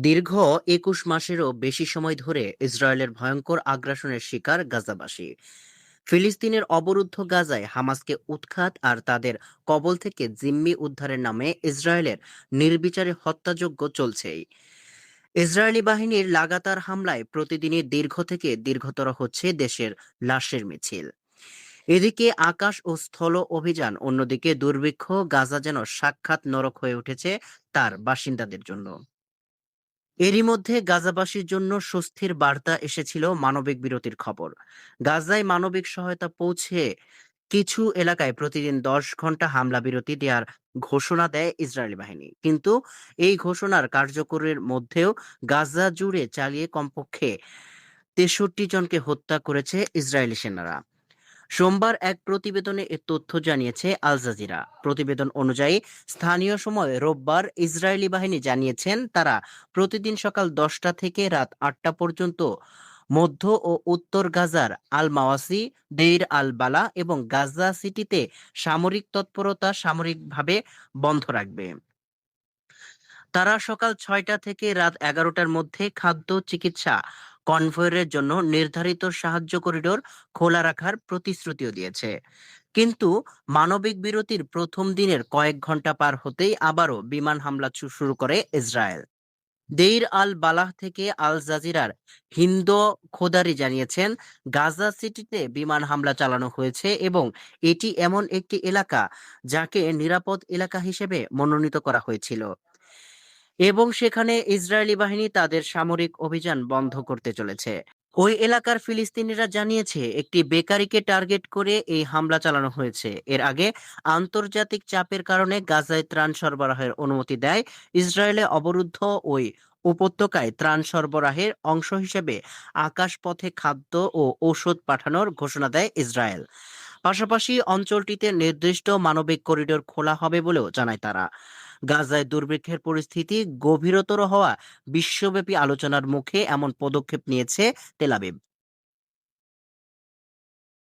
দীর্ঘ একুশ মাসেরও বেশি সময় ধরে ইসরায়েলের ভয়ঙ্কর আগ্রাসনের শিকার গাজাবাসী। ফিলিস্তিনের অবরুদ্ধ গাজায় হামাসকে উৎখাত আর তাদের কবল থেকে জিম্মি উদ্ধারের নামে ইসরায়েলের নির্বিচারে হত্যাযজ্ঞ চলছেই। ইসরায়েলি বাহিনীর লাগাতার হামলায় প্রতিদিনই দীর্ঘ থেকে দীর্ঘতর হচ্ছে দেশের লাশের মিছিল। এদিকে আকাশ ও স্থল অভিযান অন্যদিকে দুর্ভিক্ষ গাজা যেন সাক্ষাৎ নরক হয়ে উঠেছে তার বাসিন্দাদের জন্য। এরই মধ্যে গাজাবাসীর জন্য স্বস্তির বার্তা এসেছিল মানবিক বিরতির খবর। গাজায় মানবিক সহায়তা পৌঁছে কিছু এলাকায় প্রতিদিন দশ ঘণ্টা হামলা বিরতি দেওয়ার ঘোষণা দেয় ইসরায়েলি বাহিনী। কিন্তু এই ঘোষণার কার্যকরের মধ্যেও গাজা জুড়ে চালিয়ে কমপক্ষে তেষট্টি জনকে হত্যা করেছে ইসরায়েলি সেনারা। সোমবার এক প্রতিবেদনে এ তথ্য জানিয়েছে আল জাজিরা। প্রতিবেদন অনুযায়ী, স্থানীয় সময় রোববার ইসরায়েলি বাহিনী জানিয়েছেন তারা প্রতিদিন সকাল দশটা থেকে রাত আটটা পর্যন্ত মধ্য ও উত্তর গাজার আল মাওয়াসি দেইর আল বালা এবং গাজা সিটিতে সামরিক তৎপরতা সামরিকভাবে বন্ধ রাখবে। তারা সকাল ছয়টা থেকে রাত এগারোটার মধ্যে খাদ্য, চিকিৎসা কনভয়ের জন্য নির্ধারিত সাহায্য করিডোর খোলা রাখার প্রতিশ্রুতিও দিয়েছে। কিন্তু মানবিক বিরতির প্রথম দিনের কয়েক ঘণ্টা পার হতেই আবারও বিমান হামলা শুরু করে ইসরায়েল। দেইর আল বালাহ থেকে আল জাজিরার হিন্দ খোদারি জানিয়েছেন, গাজা সিটিতে বিমান হামলা চালানো হয়েছে এবং এটি এমন একটি এলাকা যাকে নিরাপদ এলাকা হিসেবে মনোনীত করা হয়েছিল। এবং সেখানে ইসরায়েলি বাহিনী তাদের সামরিক অভিযান বন্ধ করতে চলেছে। ওই এলাকার ফিলিস্তিনিরা জানিয়েছে, একটি বেকারিকে টার্গেট করে এই হামলা চালানো হয়েছে। এর আগে আন্তর্জাতিক চাপের কারণে গাজায় ত্রাণ সরবরাহের অনুমতি দেয় ইসরায়েলে অবরুদ্ধ ওই উপত্যকায় ত্রাণ সরবরাহের অংশ হিসেবে আকাশপথে খাদ্য ও ঔষধ পাঠানোর ঘোষণা দেয় ইসরায়েল। পাশাপাশি অঞ্চলটিতে নির্দিষ্ট মানবিক করিডোর খোলা হবে বলেও জানায় তারা। গাজায় দুর্ভিক্ষের পরিস্থিতি গভীরতর হওয়া বিশ্বব্যাপী আলোচনার মুখে এমন পদক্ষেপ নিয়েছে তেলাবিব